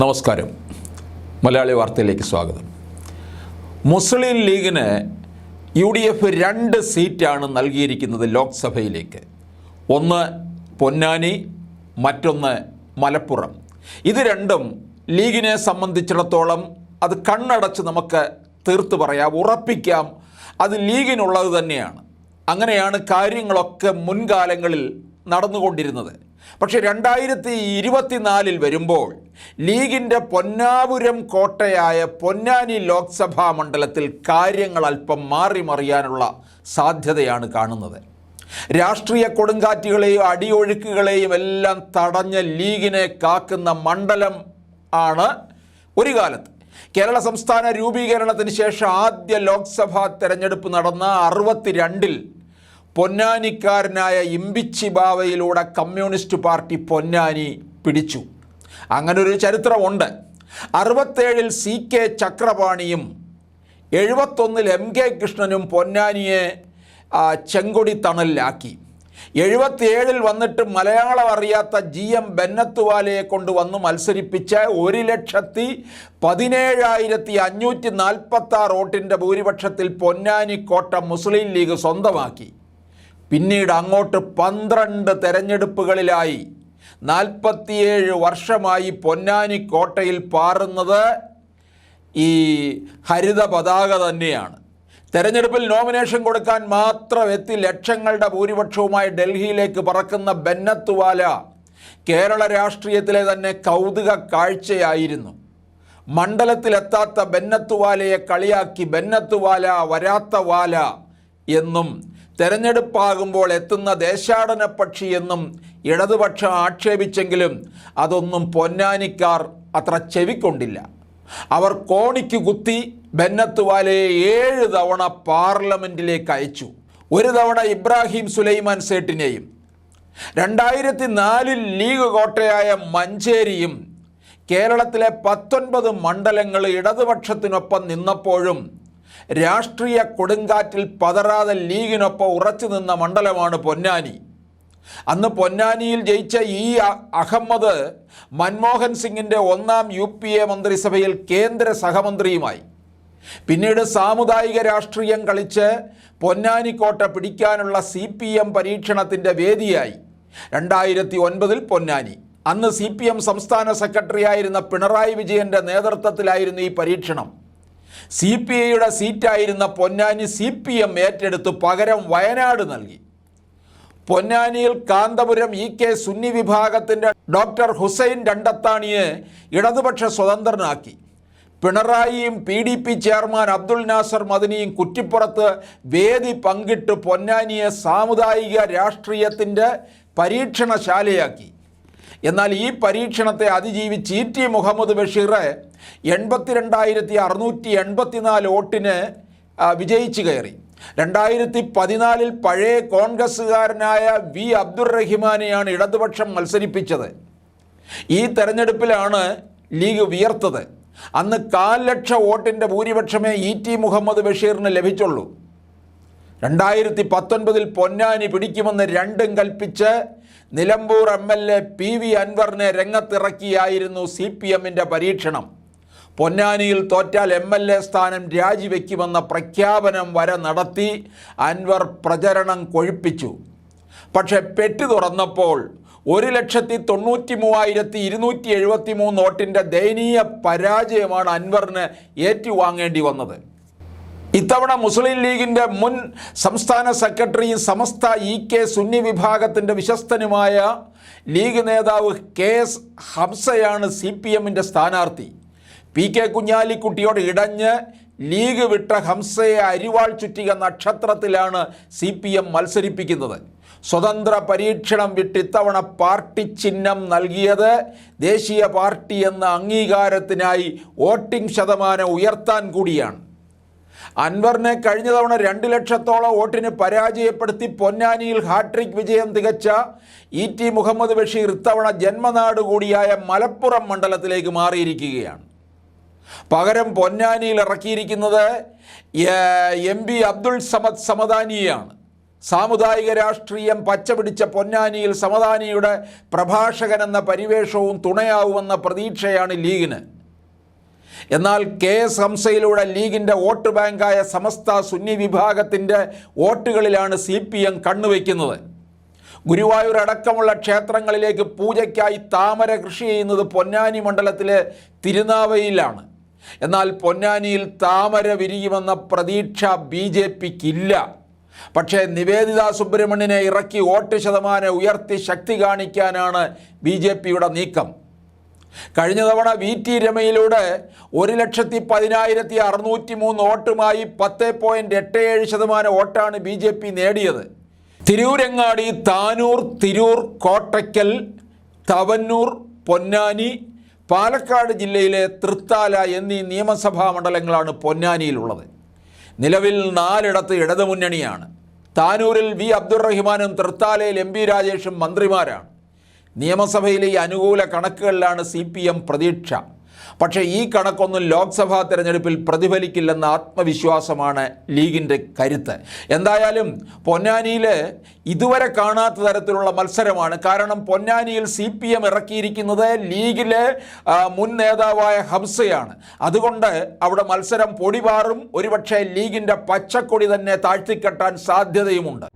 നമസ്കാരം. മലയാളി വാർത്തയിലേക്ക് സ്വാഗതം. മുസ്ലിം ലീഗിന് യു ഡി എഫ് രണ്ട് സീറ്റാണ് നൽകിയിരിക്കുന്നത് ലോക്സഭയിലേക്ക്. ഒന്ന് പൊന്നാനി മറ്റൊന്ന് മലപ്പുറം. ഇത് രണ്ടും ലീഗിനെ സംബന്ധിച്ചിടത്തോളം അത് കണ്ണടച്ച് നമുക്ക് തീർത്ത് പറയാം ഉറപ്പിക്കാം. അത് ലീഗിനുള്ളത് തന്നെയാണ്. അങ്ങനെയാണ് കാര്യങ്ങളൊക്കെ മുൻകാലങ്ങളിൽ നടന്നുകൊണ്ടിരുന്നത്. പക്ഷേ രണ്ടായിരത്തി ഇരുപത്തിനാലിൽ വരുമ്പോൾ ലീഗിന്റെ പൊന്നാപുരം കോട്ടയായ പൊന്നാനി ലോക്സഭാ മണ്ഡലത്തിൽ കാര്യങ്ങൾ അല്പം മാറി മറിയാനുള്ള സാധ്യതയാണ് കാണുന്നത്. രാഷ്ട്രീയ കൊടുങ്കാറ്റുകളെയും അടിയൊഴുക്കുകളെയും എല്ലാം തടഞ്ഞ ലീഗിനെ കാക്കുന്ന മണ്ഡലം ആണ് ഒരു കാലത്ത്. കേരള സംസ്ഥാന രൂപീകരണത്തിന് ശേഷം ആദ്യ ലോക്സഭാ തെരഞ്ഞെടുപ്പ് നടന്ന അറുപത്തിരണ്ടിൽ പൊന്നാനിക്കാരനായ ഇമ്പിച്ചി ബാവയിലൂടെ കമ്മ്യൂണിസ്റ്റ് പാർട്ടി പൊന്നാനി പിടിച്ചു. അങ്ങനൊരു ചരിത്രമുണ്ട്. അറുപത്തേഴിൽ സി കെ ചക്രപാണിയും എഴുപത്തൊന്നിൽ എം കെ കൃഷ്ണനും പൊന്നാനിയെ ചെങ്കൊടി തണലിലാക്കി. എഴുപത്തിയേഴിൽ വന്നിട്ട് മലയാളം അറിയാത്ത ജി എം ബെന്നത്തുവാലയെ കൊണ്ട് വന്ന് മത്സരിപ്പിച്ച ഒരു ലക്ഷത്തി പതിനേഴായിരത്തി അഞ്ഞൂറ്റി നാൽപ്പത്തി ആറ് വോട്ടിന്റെ ഭൂരിപക്ഷത്തിൽ പൊന്നാനി കോട്ട മുസ്ലിം ലീഗ് സ്വന്തമാക്കി. പിന്നീട് അങ്ങോട്ട് പന്ത്രണ്ട് തെരഞ്ഞെടുപ്പുകളിലായി. നാൽപ്പത്തിയേഴ് വർഷമായി പൊന്നാനി കോട്ടയിൽ പാറുന്നത് ഈ ഹരിത പതാക തന്നെയാണ്. തെരഞ്ഞെടുപ്പിൽ നോമിനേഷൻ കൊടുക്കാൻ മാത്രം എത്തി ലക്ഷങ്ങളുടെ ഭൂരിപക്ഷവുമായി ഡൽഹിയിലേക്ക് പറക്കുന്ന ബന്നത്തുവാല കേരള രാഷ്ട്രീയത്തിലെ തന്നെ കൗതുക കാഴ്ചയായിരുന്നു. മണ്ഡലത്തിലെത്താത്ത ബന്നത്തുവാലയെ കളിയാക്കി ബന്നത്തുവാല വരാത്ത വാല എന്നും തെരഞ്ഞെടുപ്പാകുമ്പോൾ എത്തുന്ന ദേശാടന പക്ഷി എന്നും ഇടതുപക്ഷം ആക്ഷേപിച്ചെങ്കിലും അതൊന്നും പൊന്നാനിക്കാർ അത്ര ചെവിക്കൊണ്ടില്ല. അവർ കോണിക്ക് കുത്തി ബന്നത്തുവാലയെ ഏഴ് തവണ പാർലമെന്റിലേക്ക് അയച്ചു. ഒരു തവണ ഇബ്രാഹിം സുലൈമാൻ സേട്ടിനെയും രണ്ടായിരത്തി നാലിൽ ലീഗ് കോട്ടയായ മഞ്ചേരിയും കേരളത്തിലെ പത്തൊൻപത് മണ്ഡലങ്ങൾ ഇടതുപക്ഷത്തിനൊപ്പം നിന്നപ്പോഴും രാഷ്ട്രീയ കൊടുങ്കാറ്റിൽ പതറാതെ ലീഗിനൊപ്പം ഉറച്ചു നിന്ന മണ്ഡലമാണ് പൊന്നാനി. അന്ന് പൊന്നാനിയിൽ ജയിച്ച ഈ അഹമ്മദ് മൻമോഹൻ സിംഗിന്റെ ഒന്നാം യു പി എ മന്ത്രിസഭയിൽ കേന്ദ്ര സഹമന്ത്രിയുമായി. പിന്നീട് സാമുദായിക രാഷ്ട്രീയം കളിച്ച് പൊന്നാനിക്കോട്ട പിടിക്കാനുള്ള സി പി എം പരീക്ഷണത്തിന്റെ വേദിയായി. രണ്ടായിരത്തി ഒൻപതിൽ പൊന്നാനി. അന്ന് സി പി എം സംസ്ഥാന സെക്രട്ടറി ആയിരുന്ന പിണറായി വിജയന്റെ നേതൃത്വത്തിലായിരുന്നു ഈ പരീക്ഷണം. സി പി ഐയുടെ സീറ്റായിരുന്ന പൊന്നാനി സി പി എം ഏറ്റെടുത്ത് പകരം വയനാട് നൽകി. പൊന്നാനിയിൽ കാന്തപുരം ഇ കെ സുന്നി വിഭാഗത്തിന്റെ ഡോക്ടർ ഹുസൈൻ രണ്ടത്താണിയെ ഇടതുപക്ഷ സ്വതന്ത്രനാക്കി. പിണറായിയും P D P chairman Abdul Nasser മദനിയും കുറ്റിപ്പുറത്ത് വേദി പങ്കിട്ട് പൊന്നാനിയെ സാമുദായിക രാഷ്ട്രീയത്തിന്റെ പരീക്ഷണശാലയാക്കി. എന്നാൽ ഈ പരീക്ഷണത്തെ അതിജീവിച്ച് ഇ ടി മുഹമ്മദ് ബഷീർ എൺപത്തിരണ്ടായിരത്തി അറുന്നൂറ്റി എൺപത്തിനാല് വോട്ടിന് വിജയിച്ചു കയറി. രണ്ടായിരത്തി പതിനാലിൽ പഴയ കോൺഗ്രസ്സുകാരനായ വി അബ്ദുറഹിമാനെയാണ് ഇടതുപക്ഷം മത്സരിപ്പിച്ചത്. ഈ തെരഞ്ഞെടുപ്പിലാണ് ലീഗ് വിയർത്തത്. അന്ന് കാൽ ലക്ഷം വോട്ടിന്റെ ഭൂരിപക്ഷമേ ഇ ടി മുഹമ്മദ് ബഷീറിന് ലഭിച്ചുള്ളൂ. രണ്ടായിരത്തി പത്തൊൻപതിൽ പൊന്നാനി പിടിക്കുമെന്ന് രണ്ടും കൽപ്പിച്ച് Nilambur M L A P V അൻവറിനെ രംഗത്തിറക്കിയായിരുന്നു സി പി എമ്മിന്റെ പരീക്ഷണം. പൊന്നാനിയിൽ തോറ്റാൽ എം എൽ എ സ്ഥാനം രാജിവെക്കുമെന്ന പ്രഖ്യാപനം വരെ നടത്തി അൻവർ പ്രചരണം കൊഴുപ്പിച്ചു. പക്ഷെ പെട്ടി തുറന്നപ്പോൾ ഒരു ലക്ഷത്തി തൊണ്ണൂറ്റി മൂവായിരത്തി ഇരുന്നൂറ്റി എഴുപത്തി മൂന്ന് വോട്ടിന്റെ ദയനീയ പരാജയമാണ് അൻവറിന് ഏറ്റുവാങ്ങേണ്ടി വന്നത്. ഇത്തവണ മുസ്ലിം ലീഗിന്റെ മുൻ സംസ്ഥാന സെക്രട്ടറിയും സമസ്ത ഇ കെ സുന്നി വിഭാഗത്തിന്റെ വിശ്വസ്തനുമായ ലീഗ് നേതാവ് കെ എസ് ഹംസയാണ് സി പി എമ്മിന്റെ സ്ഥാനാർത്ഥി. പി കെ കുഞ്ഞാലിക്കുട്ടിയോട് ഇടഞ്ഞ് ലീഗ് വിട്ട ഹംസയെ അരിവാൾ ചുറ്റിക നക്ഷത്രത്തിലാണ് സി പി എം മത്സരിപ്പിക്കുന്നത്. സ്വതന്ത്ര പരീക്ഷണം വിട്ട് ഇത്തവണ പാർട്ടി ചിഹ്നം നൽകിയത് ദേശീയ പാർട്ടി എന്ന അംഗീകാരത്തിനായി വോട്ടിംഗ് ശതമാനം ഉയർത്താൻ കൂടിയാണ്. അൻവറിനെ കഴിഞ്ഞ തവണ രണ്ട് ലക്ഷത്തോളം വോട്ടിന് പരാജയപ്പെടുത്തി പൊന്നാനിയിൽ ഹാട്രിക് വിജയം തികച്ച ഇ ടി മുഹമ്മദ് ബഷീർ ഇത്തവണ ജന്മനാട് കൂടിയായ മലപ്പുറം മണ്ഡലത്തിലേക്ക് മാറിയിരിക്കുകയാണ്. പകരം പൊന്നാനിയിൽ ഇറക്കിയിരിക്കുന്നത് എം പി അബ്ദുൾ സമദ് സമദാനിയാണ്. സാമുദായിക രാഷ്ട്രീയം പച്ചപിടിച്ച പൊന്നാനിയിൽ സമദാനിയുടെ പ്രഭാഷകൻ എന്ന പരിവേഷവും തുണയാവുമെന്ന പ്രതീക്ഷയാണ് ലീഗിന്. എന്നാൽ കെ എസ് ഹംസയിലൂടെ ലീഗിന്റെ വോട്ട് ബാങ്കായ സമസ്ത സുന്നി വിഭാഗത്തിന്റെ വോട്ടുകളിലാണ് സി പി എം കണ്ണുവയ്ക്കുന്നത്. ഗുരുവായൂർ അടക്കമുള്ള ക്ഷേത്രങ്ങളിലേക്ക് പൂജയ്ക്കായി താമര കൃഷി ചെയ്യുന്നത് പൊന്നാനി മണ്ഡലത്തിലെ തിരുനാവയിലാണ്. എന്നാൽ പൊന്നാനിയിൽ താമര വിരിയുമെന്ന പ്രതീക്ഷ ബി ജെ പിക്കില്ല. പക്ഷേ നിവേദിത സുബ്രഹ്മണ്യനെ ഇറക്കി വോട്ട് ശതമാനം ഉയർത്തി ശക്തി കാണിക്കാനാണ് ബി ജെ പിയുടെ നീക്കം. കഴിഞ്ഞ തവണ വി ടി രമയിലൂടെ ഒരു ലക്ഷത്തി പതിനായിരത്തി അറുന്നൂറ്റി മൂന്ന് വോട്ടുമായി പത്ത് പോയിന്റ് എട്ട് ഏഴ് ശതമാനം വോട്ടാണ് ബി ജെ പി നേടിയത്. തിരൂരങ്ങാടി താനൂർ തിരൂർ കോട്ടയ്ക്കൽ തവന്നൂർ പൊന്നാനി പാലക്കാട് ജില്ലയിലെ തൃത്താല എന്നീ നിയമസഭാ മണ്ഡലങ്ങളാണ് പൊന്നാനിയിലുള്ളത്. നിലവിൽ നാലിടത്ത് ഇടതുമുന്നണിയാണ്. താനൂരിൽ വി അബ്ദുറഹിമാനും തൃത്താലയിൽ എം പി രാജേഷും മന്ത്രിമാരാണ്. നിയമസഭയിലെ ഈ അനുകൂല കണക്കുകളിലാണ് സി പി എം പ്രതീക്ഷ. പക്ഷേ ഈ കണക്കൊന്നും ലോക്സഭാ തെരഞ്ഞെടുപ്പിൽ പ്രതിഫലിക്കില്ലെന്ന ആത്മവിശ്വാസമാണ് ലീഗിന്റെ കരുത്ത്. എന്തായാലും പൊന്നാനിയിൽ ഇതുവരെ കാണാത്ത തരത്തിലുള്ള മത്സരമാണ്. കാരണം പൊന്നാനിയിൽ സി പി എം ഇറക്കിയിരിക്കുന്നത് ലീഗിലെ മുൻ നേതാവായ ഹംസയാണ്. അതുകൊണ്ട് അവിടെ മത്സരം പൊടിപാറും. ഒരുപക്ഷെ ലീഗിന്റെ പച്ചക്കൊടി തന്നെ താഴ്ത്തിക്കെട്ടാൻ സാധ്യതയുമുണ്ട്.